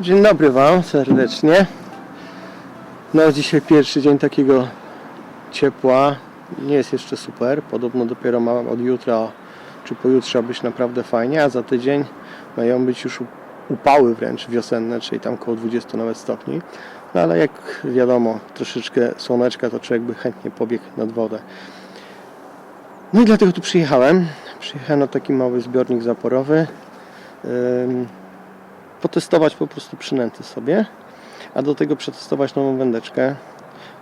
Dzień dobry Wam serdecznie. No dzisiaj pierwszy dzień takiego ciepła. Nie jest jeszcze super. Podobno dopiero ma od jutra czy pojutrze być naprawdę fajnie, a za tydzień mają być już upały wręcz wiosenne, czyli tam około 20 nawet stopni. No ale jak wiadomo, troszeczkę słoneczka, to człowiek by chętnie pobiegł nad wodę. No i dlatego tu przyjechałem. Przyjechałem na taki mały zbiornik zaporowy. Ym, potestować po prostu przynęty sobie, a do tego przetestować nową wędeczkę,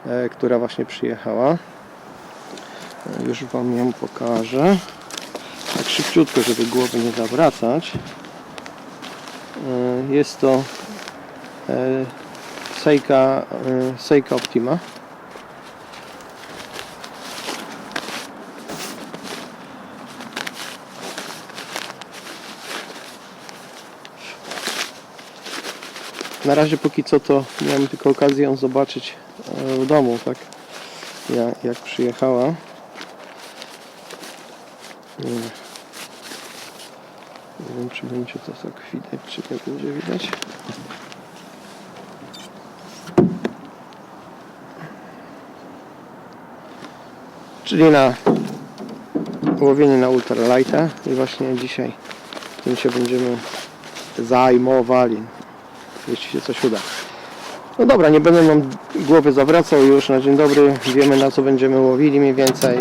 e, która właśnie przyjechała. E, Już Wam ją pokażę. Tak szybciutko, żeby głowy nie zawracać. E, Jest to Seika, Seika Optima. Na razie póki co to miałem tylko okazję ją zobaczyć e, w domu, tak? Jak, jak przyjechała. Nie. Nie wiem czy będzie to tak widać, czy nie będzie widać. Czyli na łowienie na ultralighta i właśnie dzisiaj tym się będziemy zajmowali jeśli się coś uda. No dobra, nie będę nam głowy zawracał już na dzień dobry. Wiemy na co będziemy łowili mniej więcej.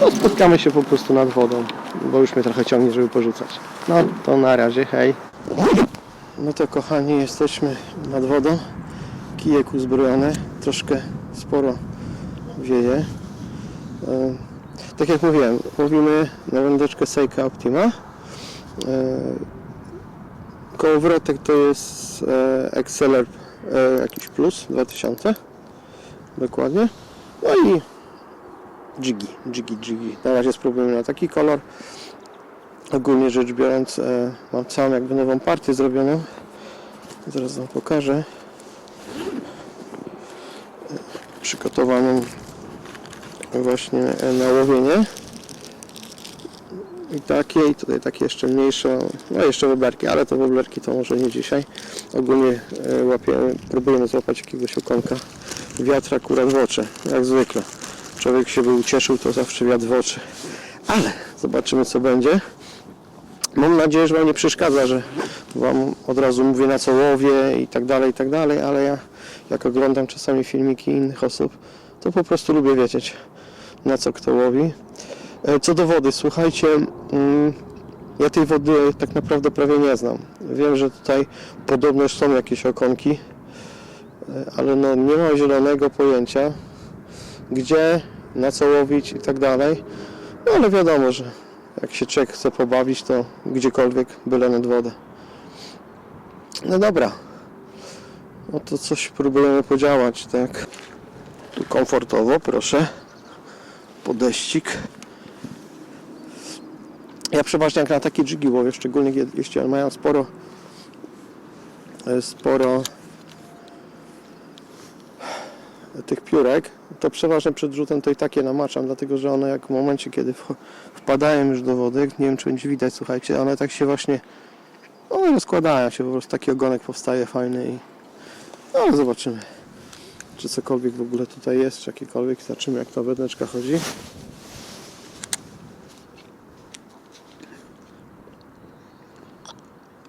No spotkamy się po prostu nad wodą, bo już mnie trochę ciągnie, żeby porzucać. No to na razie, hej. No to kochani, jesteśmy nad wodą. Kijek uzbrojony, troszkę sporo wieje. Tak jak mówiłem, łowimy na wędeczkę Seika Optima. Kołowrotek to jest e, Exceler jakiś plus 2000 dokładnie. No i Jiggy, Jiggy, Jiggy. Na razie spróbujemy na taki kolor. Ogólnie rzecz biorąc e, mam całą jakby nową partię zrobioną. Zaraz wam pokażę. E, Przygotowaną właśnie na łowienie i takie, i tutaj takie jeszcze mniejsze, no jeszcze woblerki, ale to woblerki to może nie dzisiaj. Ogólnie e, łapiemy, próbujemy złapać jakiegoś okonka. Wiatr akurat w oczy, jak zwykle. Człowiek się by ucieszył, to zawsze wiatr w oczy. Ale zobaczymy co będzie. Mam nadzieję, że Wam nie przeszkadza, że Wam od razu mówię na co łowię i tak dalej, i tak dalej, ale ja jak oglądam czasami filmiki innych osób, to po prostu lubię wiedzieć na co kto łowi. E, Co do wody, słuchajcie, mm, ja tej wody tak naprawdę prawie nie znam. Wiem, że tutaj podobno są jakieś okonki, e, ale no nie mam zielonego pojęcia, gdzie, na co łowić i tak dalej. No ale wiadomo, że jak się człowiek chce pobawić, to gdziekolwiek, byle nad wodę. No dobra, no to coś próbujemy podziałać, tak. Tu komfortowo, proszę. Podejścik. Ja przeważnie jak na takie dżigi łowię, szczególnie jeśli one mają sporo e, sporo tych piórek, to przeważnie przed rzutem to i takie namaczam, dlatego że one jak w momencie, kiedy wpadają już do wody, nie wiem czy będzie widać, słuchajcie, one tak się właśnie no, rozkładają się, po prostu taki ogonek powstaje fajny i no ale zobaczymy czy cokolwiek w ogóle tutaj jest, czy jakiekolwiek, zobaczymy jak ta wędeczka chodzi.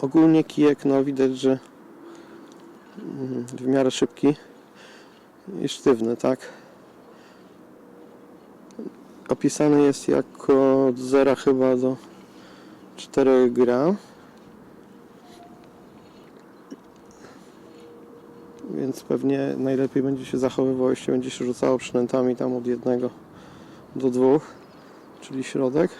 Ogólnie kijek, no widać, że mm, w miarę szybki i sztywny, tak? Opisany jest jako od 0 chyba do 4 gram. Więc pewnie najlepiej będzie się zachowywał, jeśli będzie się rzucało przynętami tam od jednego do dwóch, czyli środek.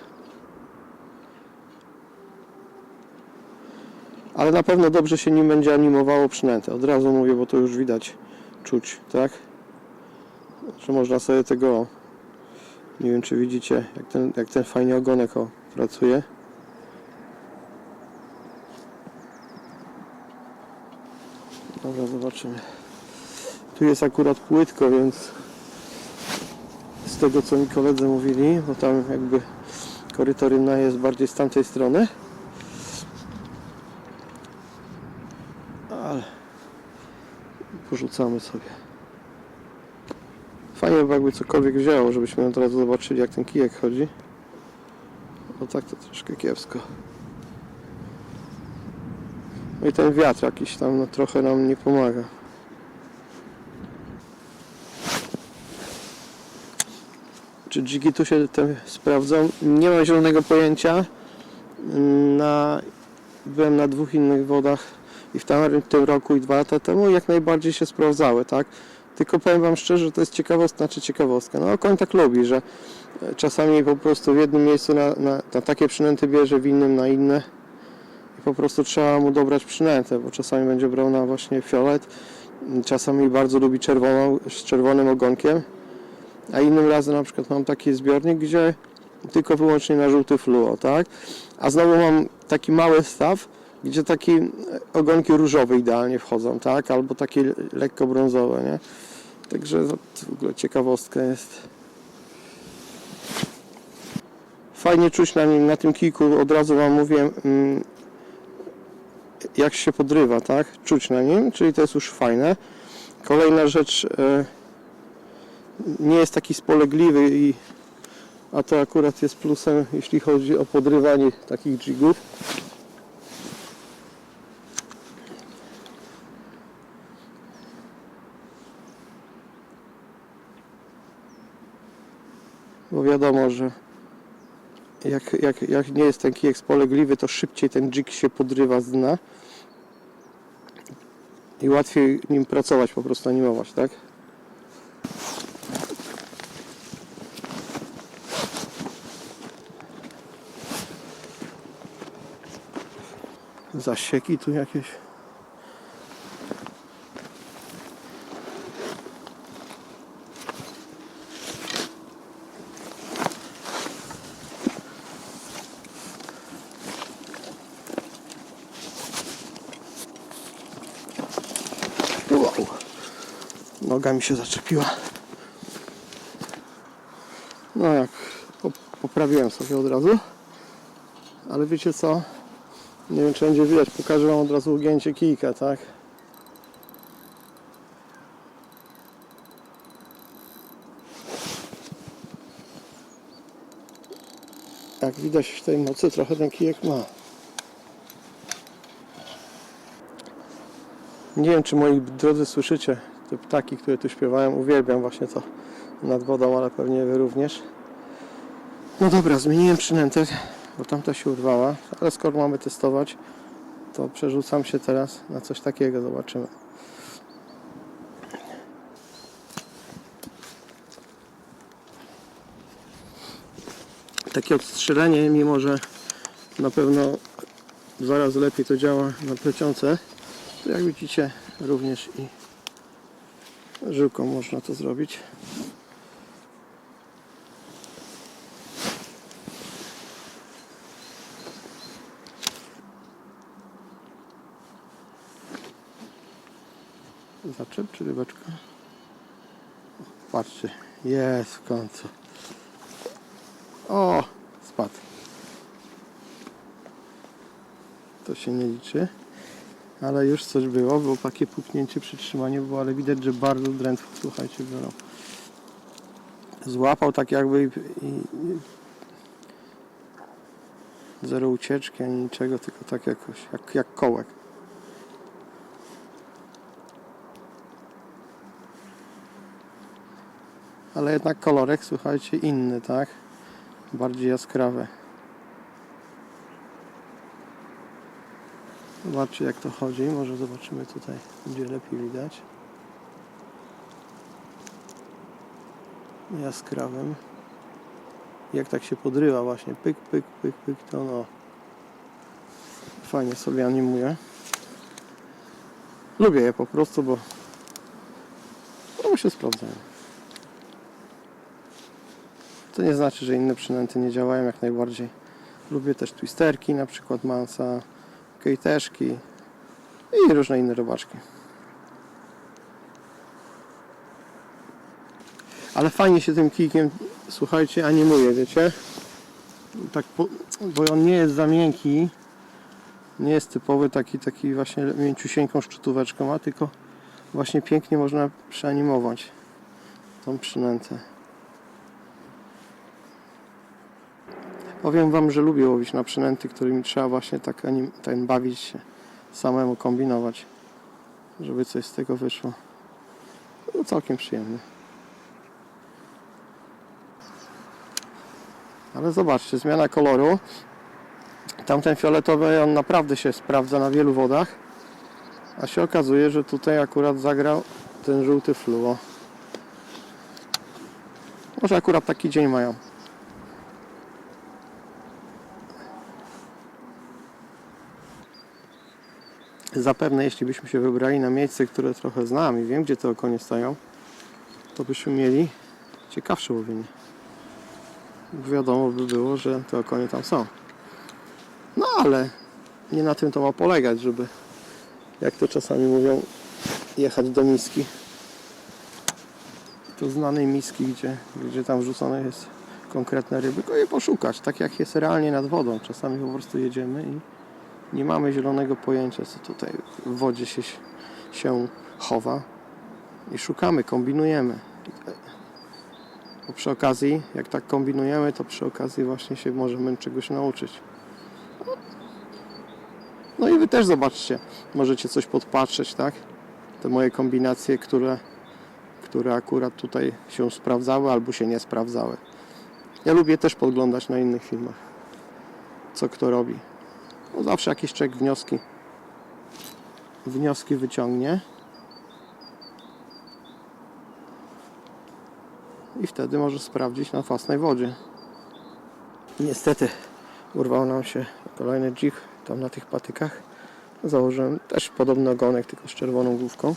Ale na pewno dobrze się nim będzie animowało przynętę. Od razu mówię, bo to już widać, czuć, tak? Że można sobie tego, nie wiem czy widzicie, jak ten, jak ten fajnie ogonek o, pracuje. Dobra, zobaczymy. Tu jest akurat płytko, więc z tego co mi koledzy mówili, bo tam jakby koryto rynna jest bardziej z tamtej strony. Porzucamy sobie. Fajnie by jakby cokolwiek wzięło, żebyśmy od razu zobaczyli jak ten kijek chodzi. No tak to troszkę kiepsko. No i ten wiatr jakiś tam no, trochę nam nie pomaga. Czy dziki tu się te sprawdzą? Nie mam zielonego pojęcia. Na, byłem na dwóch innych wodach i w tym roku i dwa lata temu jak najbardziej się sprawdzały, tak? Tylko powiem Wam szczerze, że to jest ciekawostka, znaczy ciekawostka. No koń tak lubi, że e, czasami po prostu w jednym miejscu na, na, na takie przynęty bierze, w innym na inne i po prostu trzeba mu dobrać przynętę, bo czasami będzie brał na właśnie fiolet, czasami bardzo lubi czerwoną, z czerwonym ogonkiem, a innym razem na przykład mam taki zbiornik, gdzie tylko wyłącznie na żółty fluo, tak? A znowu mam taki mały staw, gdzie takie ogonki różowe idealnie wchodzą, tak? Albo takie lekko brązowe, nie? Także w ogóle ciekawostka jest. Fajnie czuć na nim, na tym kiku, od razu Wam mówię, mm, jak się podrywa, tak? Czuć na nim, czyli to jest już fajne. Kolejna rzecz, e, nie jest taki spolegliwy i a to akurat jest plusem, jeśli chodzi o podrywanie takich jigów. Bo wiadomo, że jak, jak, jak nie jest ten kijek spolegliwy, to szybciej ten jig się podrywa z dna i łatwiej nim pracować, po prostu animować, tak? Zasieki tu jakieś. Noga mi się zaczepiła. No jak po- poprawiłem sobie od razu. Ale wiecie co? Nie wiem czy będzie widać, pokażę wam od razu ugięcie kijka, tak? Jak widać w tej mocy trochę ten kijek ma. Nie wiem czy moi drodzy słyszycie te ptaki, które tu śpiewają. Uwielbiam właśnie to nad wodą, ale pewnie wy również. No dobra, zmieniłem przynętę, bo tamta się urwała, ale skoro mamy testować, to przerzucam się teraz na coś takiego, zobaczymy. Takie odstrzelenie, mimo że na pewno dwa razy lepiej to działa na plecionce, to jak widzicie również i żyłką można to zrobić. Zaczep czy rybeczka? Patrzcie, jest w końcu. O, spadł. To się nie liczy. Ale już coś było, było takie puknięcie, przytrzymanie było, ale widać, że bardzo drętwo, słuchajcie, biorą. Złapał tak jakby i, i zero ucieczki ani niczego, tylko tak jakoś, jak, jak kołek. Ale jednak kolorek, słuchajcie, inny, tak? Bardziej jaskrawy. Zobaczcie jak to chodzi. Może zobaczymy tutaj, gdzie lepiej widać. Jaskrawym. Jak tak się podrywa właśnie. Pyk, pyk, pyk, pyk. To no. Fajnie sobie animuje. Lubię je po prostu, bo no, się sprawdzają. To nie znaczy, że inne przynęty nie działają jak najbardziej. Lubię też twisterki, na przykład Mansa, kejteszki i różne inne robaczki. Ale fajnie się tym kijkiem, słuchajcie, animuje, wiecie? Tak, bo on nie jest za miękki, nie jest typowy taki, taki właśnie mięciusieńką szczytóweczką, a tylko właśnie pięknie można przeanimować tą przynętę. Powiem Wam, że lubię łowić na przynęty, którymi trzeba właśnie tak, anim, tak bawić się, samemu kombinować, żeby coś z tego wyszło. No, całkiem przyjemne. Ale zobaczcie, zmiana koloru. Tamten fioletowy, on naprawdę się sprawdza na wielu wodach. A się okazuje, że tutaj akurat zagrał ten żółty fluo. Może akurat taki dzień mają. Zapewne jeśli byśmy się wybrali na miejsce, które trochę znam i wiem, gdzie te okonie stoją, to byśmy mieli ciekawsze łowienie. Wiadomo by było, że te okonie tam są. No ale nie na tym to ma polegać, żeby, jak to czasami mówią, jechać do miski. Do znanej miski, gdzie, gdzie tam wrzucone jest konkretne ryby, tylko je poszukać, tak jak jest realnie nad wodą. Czasami po prostu jedziemy i nie mamy zielonego pojęcia, co tutaj w wodzie się, się chowa i szukamy, kombinujemy. Bo przy okazji, jak tak kombinujemy, to przy okazji właśnie się możemy czegoś nauczyć. No i wy też zobaczcie, możecie coś podpatrzeć, tak? Te moje kombinacje, które, które akurat tutaj się sprawdzały albo się nie sprawdzały. Ja lubię też podglądać na innych filmach, co kto robi. No zawsze jakiś czek wnioski wnioski wyciągnie. I wtedy może sprawdzić na własnej wodzie. Niestety urwał nam się kolejny dzik tam na tych patykach. Założyłem też podobny ogonek, tylko z czerwoną główką.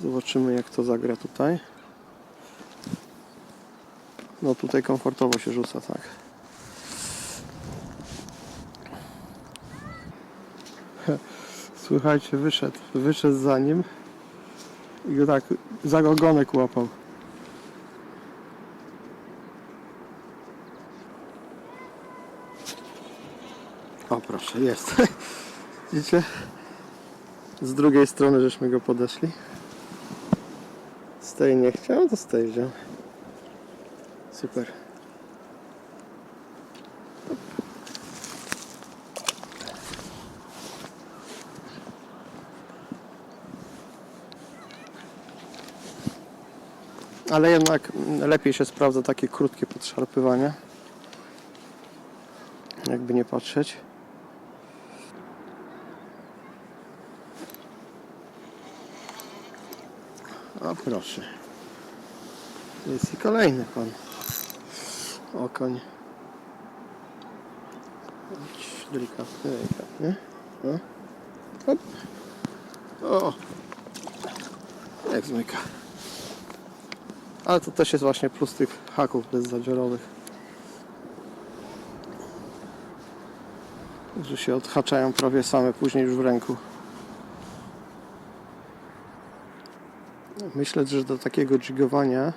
Zobaczymy jak to zagra tutaj. No tutaj komfortowo się rzuca, tak. Słuchajcie, wyszedł, wyszedł za nim i go tak za ogonek łapał. O proszę, jest. Widzicie? Z drugiej strony żeśmy go podeszli. Z tej nie chciał, to z tej wziął. Super. Ale jednak lepiej się sprawdza takie krótkie podszarpywanie. Jakby nie patrzeć. A proszę. Jest i kolejny pan. Okoń. Delikatnie, delikatnie. O. Hop. O. Jak zmyka. Ale to też jest właśnie plus tych haków bezzadziorowych. Że się odhaczają prawie same później już w ręku. Myślę, że do takiego jigowania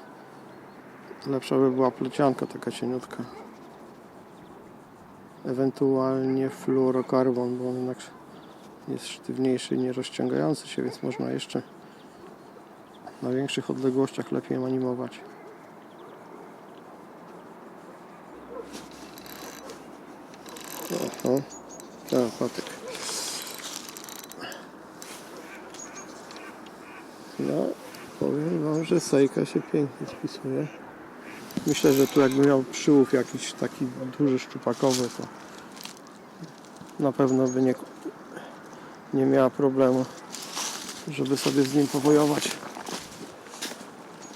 lepsza by była plecianka taka cieniutka. Ewentualnie fluorokarbon, bo on jednak jest sztywniejszy i nie rozciągający się, więc można jeszcze na większych odległościach lepiej animować. Oho, tak, patyk. No, powiem Wam, że sejka się pięknie spisuje. Myślę, że tu jakby miał przyłów jakiś taki duży, szczupakowy, to na pewno by nie, nie miała problemu, żeby sobie z nim powojować.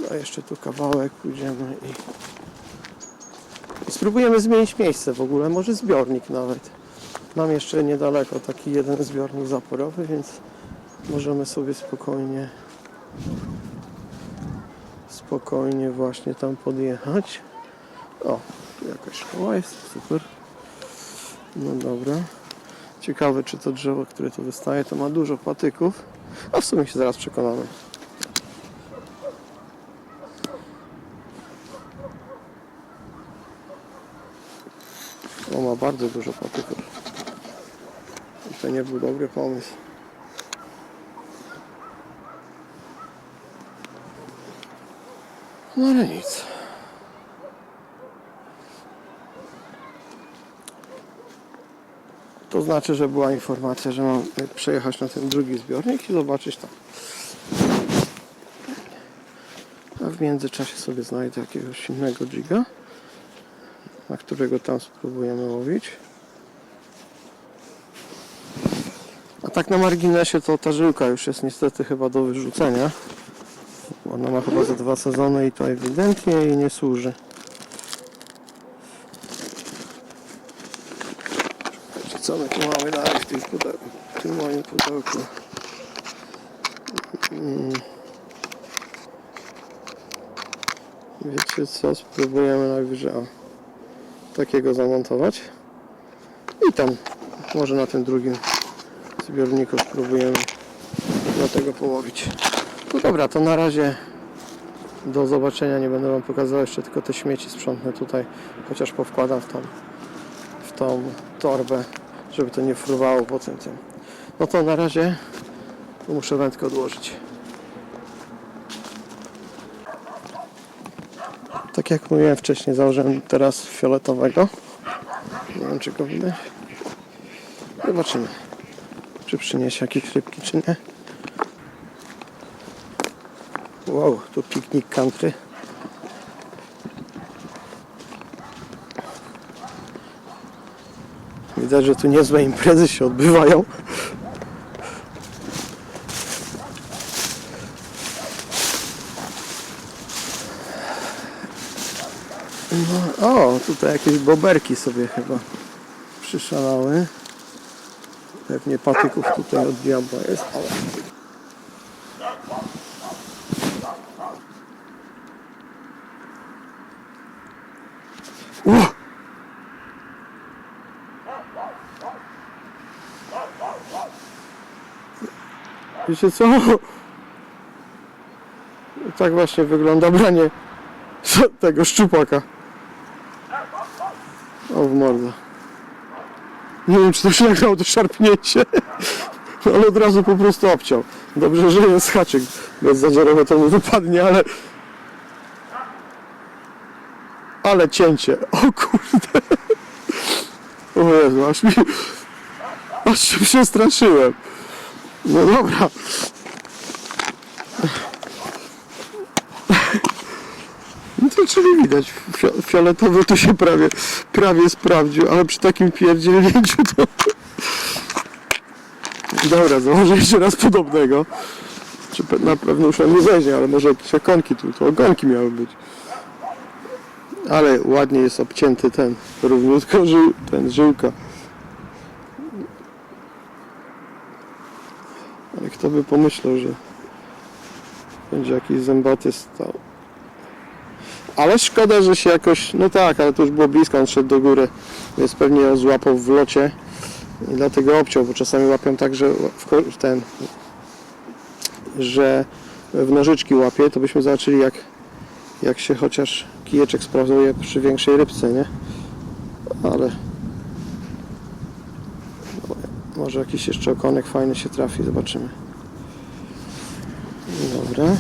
No jeszcze tu kawałek pójdziemy i... i spróbujemy zmienić miejsce w ogóle, może zbiornik nawet. Mam jeszcze niedaleko taki jeden zbiornik zaporowy, więc możemy sobie spokojnie spokojnie właśnie tam podjechać. O, jakaś szkoła jest, super. No dobra. Ciekawe, czy to drzewo, które tu wystaje, to ma dużo patyków. A w sumie się zaraz przekonamy. To ma bardzo dużo patyków. I to nie był dobry pomysł. No ale nic. To znaczy, że była informacja, że mam przejechać na ten drugi zbiornik i zobaczyć tam. A w międzyczasie sobie znajdę jakiegoś innego giga na którego tam spróbujemy łowić. A tak na marginesie to ta żyłka już jest niestety chyba do wyrzucenia. Ona ma chyba za dwa sezony i to ewidentnie jej nie służy. Co my tu mamy dalej w tym pudełku? W tym moim pudełku. Mm. Wiecie co? Spróbujemy najwyżej o, takiego zamontować. I tam może na tym drugim zbiorniku spróbujemy do tego połowić. No dobra, to na razie do zobaczenia. Nie będę Wam pokazał jeszcze tylko te śmieci sprzątnę tutaj, chociaż powkładam w tą, w tą torbę, żeby to nie fruwało po tym tym. No to na razie muszę wędkę odłożyć. Tak jak mówiłem wcześniej, założyłem teraz fioletowego. Nie wiem czy go widać. Zobaczymy, czy przyniesie jakieś rybki, czy nie. Wow, tu piknik country. Widać, że tu niezłe imprezy się odbywają. No, o, tutaj jakieś boberki sobie chyba przyszalały. Pewnie patyków tutaj od diabła jest, ale O! Wiecie co? Tak właśnie wygląda branie tego szczupaka. O w mordę. Nie wiem czy to się nagrało to szarpnięcie. Ale od razu po prostu obciął. Dobrze, że jest haczyk. Bez zadziorowo to mu wypadnie, ale... Ale cięcie. O kurde. O Jezu, aż mi... Aż się przestraszyłem. No dobra. No to czyli widać, fio- fioletowy to się prawie, prawie sprawdził, ale przy takim pierdzielnięciu to... Dobra, założę jeszcze raz podobnego. Czy na pewno już nie weźmie, ale może jakieś okonki tu, to ogonki miały być. Ale ładnie jest obcięty ten, równiutko żył, ten żyłka. Ale kto by pomyślał, że będzie jakiś zębaty stał. Ale szkoda, że się jakoś, no tak, ale to już było blisko, on szedł do góry, więc pewnie ją złapał w locie i dlatego obciął, bo czasami łapią tak, że w ten, że w nożyczki łapie, to byśmy zobaczyli jak, jak się chociaż kijeczek sprawdzuje przy większej rybce, nie? Ale może jakiś jeszcze okonek fajny się trafi, zobaczymy. Dobra.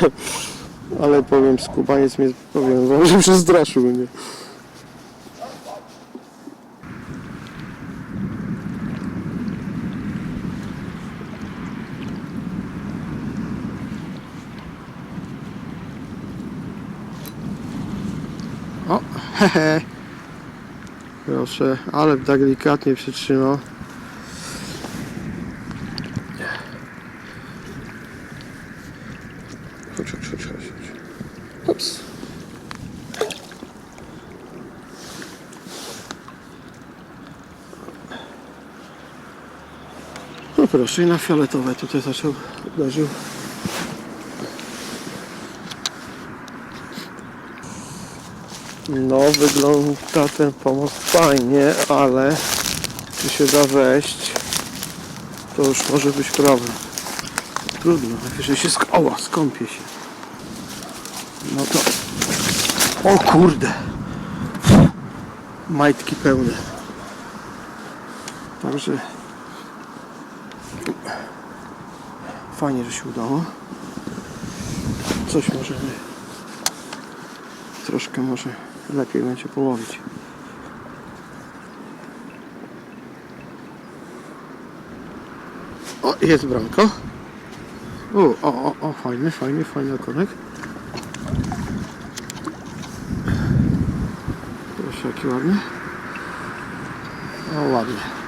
Ale powiem, skubaniec mnie, powiem wam, że przestraszył mnie. O, hehe. Proszę, ale tak delikatnie przytrzymał. Proszę, i na fioletowe tutaj zaczął, uderzył. No, wygląda ten pomost fajnie, ale czy się da wejść, to już może być problem. Trudno, najwyżej się sk- Oła, skąpię się. No to... O kurde! Majtki pełne. Także... Fajnie, że się udało. coś możemy troszkę może lepiej będzie połowić. O, jest bramko. O, o, o, o, fajny, fajny, fajny okonek. Proszę, jaki ładny. O, ładny.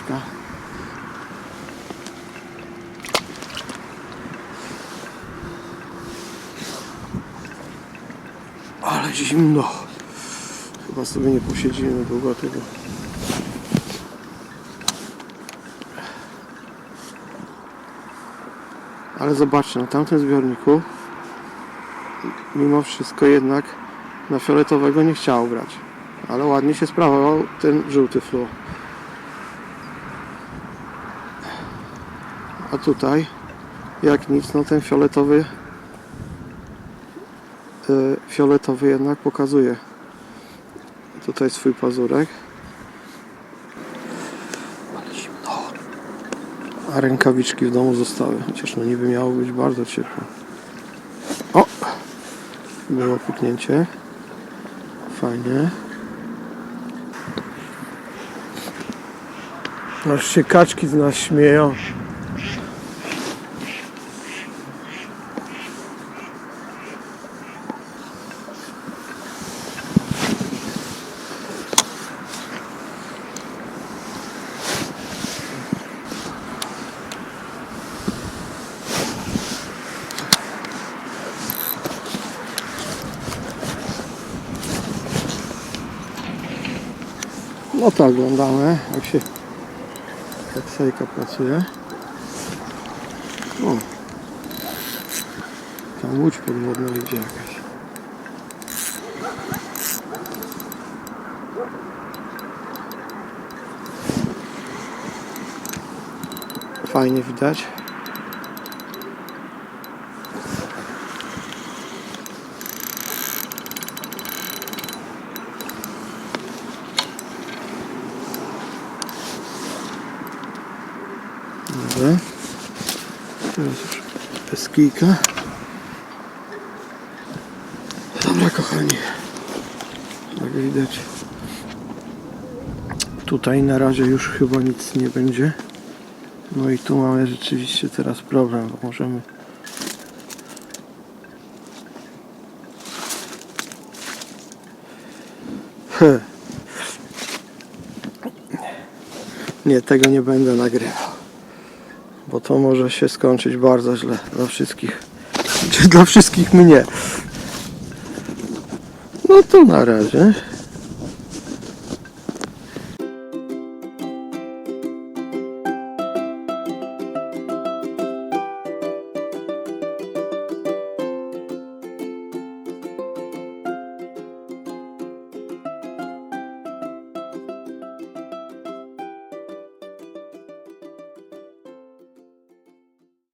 Mordeczka. Ale zimno. Chyba sobie nie posiedzimy długo tego. Ale zobaczcie, na tamtym zbiorniku mimo wszystko jednak na fioletowego nie chciało brać. Ale ładnie się sprawował ten żółty fluo. A tutaj, jak nic, no ten fioletowy y, fioletowy jednak pokazuje tutaj swój pazurek. Ale zimno. A rękawiczki w domu zostały, chociaż no niby miało być bardzo ciepło. O! Było puknięcie. Fajnie. Aż się kaczki z nas śmieją. To oglądamy, jak się jak sejka pracuje. O, tam łódź podwodna idzie jakaś. Fajnie widać. Dobra. Teraz już kijka. Dobra kochani. Jak widać. Tutaj na razie już chyba nic nie będzie. No i tu mamy rzeczywiście teraz problem, bo możemy. Nie, tego nie będę nagrywał. Bo to może się skończyć bardzo źle dla wszystkich. Czy dla wszystkich mnie. No to na razie.